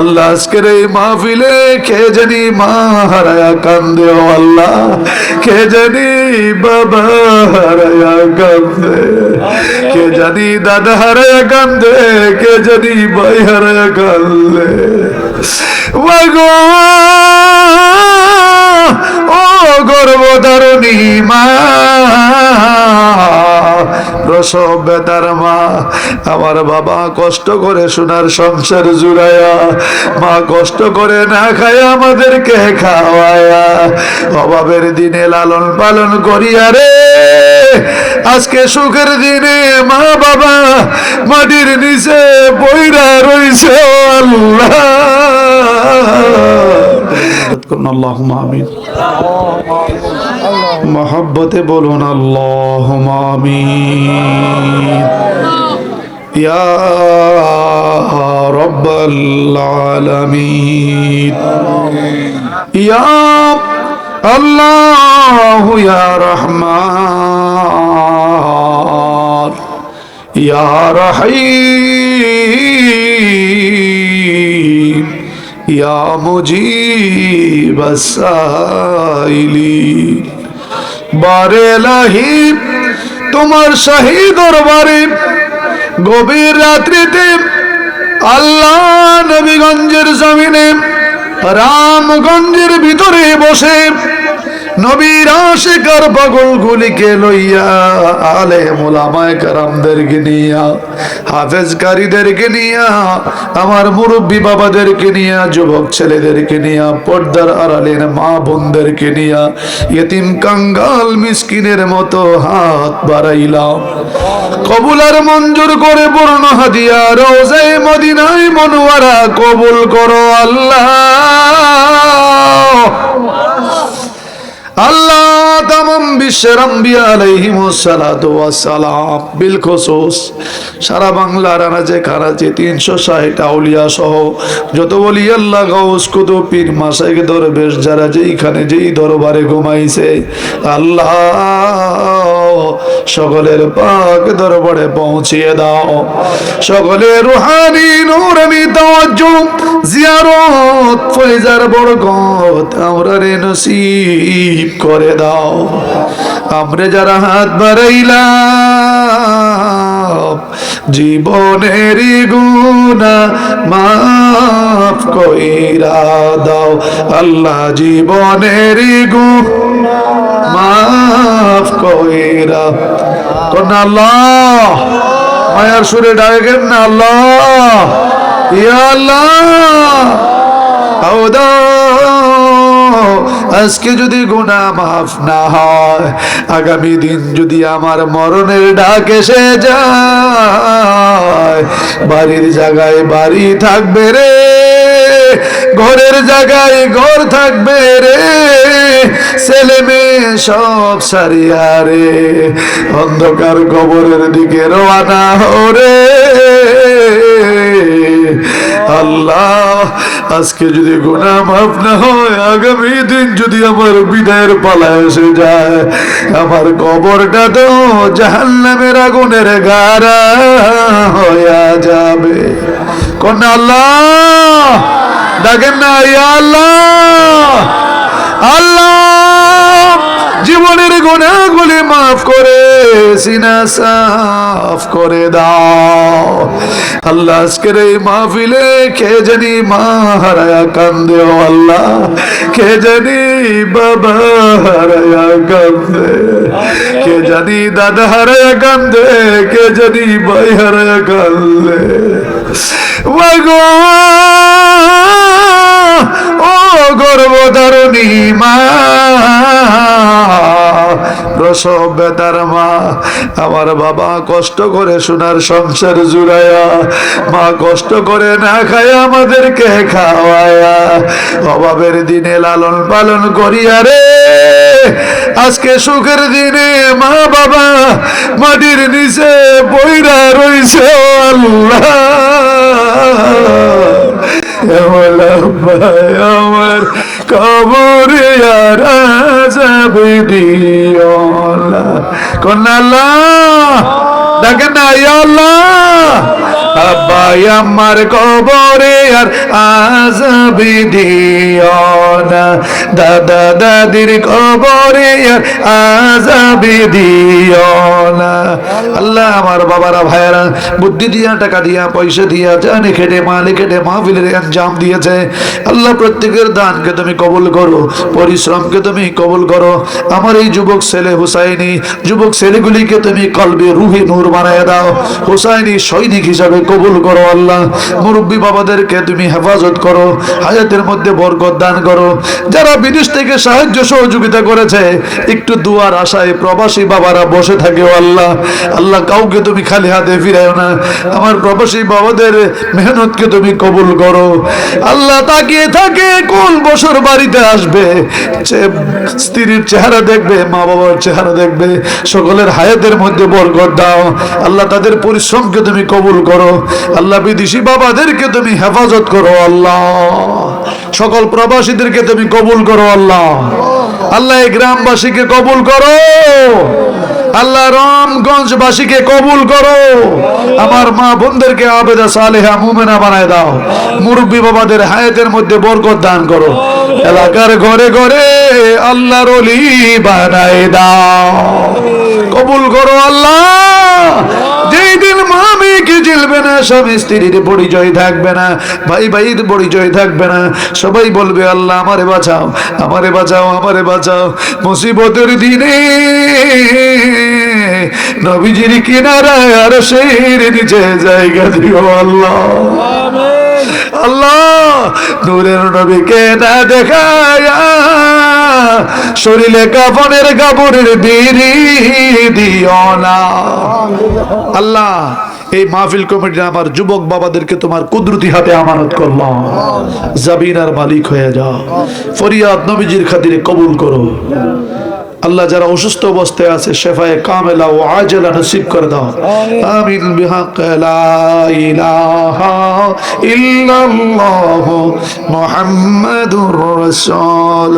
আল্লাহ, আজকের এই মাহফিলে কে জানি মা হারায়া কান্দে, ও আল্লাহ? কে জানি বাবা হারায়া কান্দে? কে জানি দাদা হারায়া কান্দে, কে জানি ভাই হারায়া কান্দে? ও গর্ভধারণী মা। প্রসব বেতার মা, আমার বাবা কষ্ট করে সোনার সংসার জুড়ায়া, মা কষ্ট করে না খায় আমাদেরকে খাওয়ায়া, অভাবের দিনে লালন পালন করিয়া রে। আজকে সুখের দিনে মা বাবা মাটির নিচে বইরা রইছে আল্লাহ। আল্লাহ। আমিন মহব্বতে বলুন আল্লাহ ইয়া রব্বাল আলামিন। ইয়া আল্লাহ ইয়া রহমান। ইয়া রহিম। ইয়া মুজিব সাইলিন। বারে লাহি তোমার শাহী দরবারে। গভীর রাত্রিতে আল্লাহ নবীগঞ্জের জমিনে রামগঞ্জের ভিতরে বসে নবীর আশিকার গুলিকে লইয়া আলে মোলামায় কারামদেরকে নিয়া, হাফেজকারীদেরকে নিয়া, আমার মুরব্বী বাবাদেরকে নিয়া, যুবক ছেলেদেরকে নিয়া, পর্দার আড়ালের মা বোনদেরকে নিয়া, ইয়েতিম কাঙ্গাল মিসকিনের মতো হাত বাড়াইলাম। কবুলার মঞ্জুর করে পূর্ণ হাদিয়া রোজাই মদিনায় মনোয়ারা কবুল করো আল্লাহ। বিশ্বের আম্বিয়া আলাইহিমুসসালাতু ওয়াসসালাম। সারা বাংলার আনাজে খানাজে তিনশো ষাট আউলিয়া সহ যত বলি আল্লাহ গাউস কুতুব পীর মাসাইক দরবেশ যারা যেইখানে যেই দরবারে ঘুমাইছে, আল্লাহ সকলের পাক দরবারে পৌঁছিয়ে দাও। সকলের রুহানি, নূরানি তাওয়াজ্জু জিয়ারত, ফয়জার বরকত আমরা রে নসিব করে দাও। আমরা যারা হাত বাড়াইলাম, জীবনের গুণা মাফ কইরা দাও। আল্লাহ জীবনের গুণা মাফ কইরা। কোন আল্লাহ? মায়ার সুরে ডাকেন না আল্লাহ। ইয়া আল্লাহ। আজকে যদি গুণা মাফ না হয়, আগামী দিন যদি আমার মরণের ডাক এসে যায়, বাড়ির জায়গায় বাড়ি থাকবে রে, ঘরের জায়গায় ঘর থাকবে রে, ছেলে মেয়ে সব সারিয়া রে, অন্ধকার কবরের দিকে রওনা হরে আল্লাহ, আজকে যদি গুণা মাফ না হয়, আগামী দিন যদি আমার বিদায়ের পালা এসে যায়, আমার কবরটা তো জাহান্নামের আগুনের গারা হইয়া যাবে। কোন আল্লাহ, ডাকেন না আল্লাহ আল্লাহ। জীবনের গুণাগুলি মাফ করে, সিনা সাফ করে দাও। আল্লাহ, আজকের এই মাহফিলে কে জানি মা হারায়া কান্দে ও আল্লাহ, কে জানি বাবা হারায়া কান্দে, কে জানি দাদা হারায়া কান্দে, কে জানি ভাই হারায়া কান্দে। ও গর্ভধারণী মা। প্রসব বেতার মা, আমার বাবা কষ্ট করে সোনার সংসার জুড়ায়া, মা কষ্ট করে না খায় আমাদেরকে খাওয়ায়া, অভাবের দিনে লালন পালন করিয়া রে। আজকে সুখের দিনে মা বাবা মাটির নিচে বইরা রইছে আল্লাহ। আমার কবরে আর আজাব দিও। না কোন আল্লাহ না আল্লাহ আমার কবরে আর দাদা দাদির কবরে আর আল্লাহ আমার বাবারা ভাইয়েরা বুদ্ধি দিয়া টাকা দিয়া পয়সা দিয়া জানে খেটে মালে খেটে মাহফিলের আঞ্জাম দিয়েছে। আল্লাহ প্রত্যেকের দানকে তুমি কবুল করো, পরিশ্রমকে তুমি কবুল করো। আমার এই যুবক ছেলে হুসাইনি যুবক ছেলেগুলিকে তুমি কলবে রুহে নূর বানায় দাও। হুসাইনি সৈনিক হিসাবে কবুল করো আল্লাহ। মুরব্বী বাবাদেরকে তুমি হেফাজত করো, হায়াতের মধ্যে বরকত দান করো। যারা বিদেশ থেকে সাহায্য সহযোগিতা করেছে, একটু দুয়ার আশায় প্রবাসী বাবারা বসে থাকে আল্লাহ। আল্লাহ কাউকে তুমি খালি হাতে ফিরাও না, আমার প্রবাসী বাবাদের মেহনতকে তুমি কবুল করো। আল্লাহ তাকিয়ে থাকে, কোন বছর বাড়িতে আসবে? স্ত্রীর চেহারা দেখবে মা বাবার চেহারা দেখবে, সকলের হায়াতের মধ্যে বরকত দাও। আল্লাহ তাদের পরিশ্রমকে তুমি কবুল করো। আল্লাহ বিদেশি বাবাদেরকে তুমি হেফাজত করো, আল্লাহ। সকল প্রবাসীদেরকে তুমি কবুল করো, আল্লাহ। আল্লাহ এই গ্রামবাসীকে কবুল করো। আল্লাহ রামগঞ্জবাসীকে কবুল করো। আমার মা বোনদেরকে আবেদা সালেহা মুমেনা বানায় দাও। মুরব্বী বাবাদের হায়াতের মধ্যে বরকত দান করো। এলাকার ঘরে ঘরে আল্লাহর অলি বানায় দাও। কবুল করো আল্লাহ যেই দিন মা মেয়েকে জিলবে না স্বামী স্ত্রীর পরিচয় থাকবে না, ভাই ভাইয়ের পরিচয় থাকবে না। সবাই বলবে, আল্লাহ, আমারে বাঁচাও আমারে বাঁচাও আমারে বাঁচাও। মুসিবতের দিনে নবীজির কিনারায় আর সেই নিচে জায়গা দিও, আল্লাহ। আল্লাহ, নূরের নবীকে না দেখায়া শরীরে কাপড়ের কাপড়ের বিড়ি দিও না। আল্লাহ এই মাহফিল কমিটির আমার যুবক বাবাদেরকে তোমার কুদরতি হাতে আমানত করলাম। জাবিনার মালিক হয়ে যাও। ফরিয়াদ নবীজির খাতিরে কবুল করো। আল্লাহ যারা অসুস্থ অবস্থায় আছে, শেফায়ে কামেলা ও আজেলা নসিব করে দাও। আমিন বিহাক লা ইলাহা ইল্লাল্লাহ মুহাম্মাদুর রাসূল।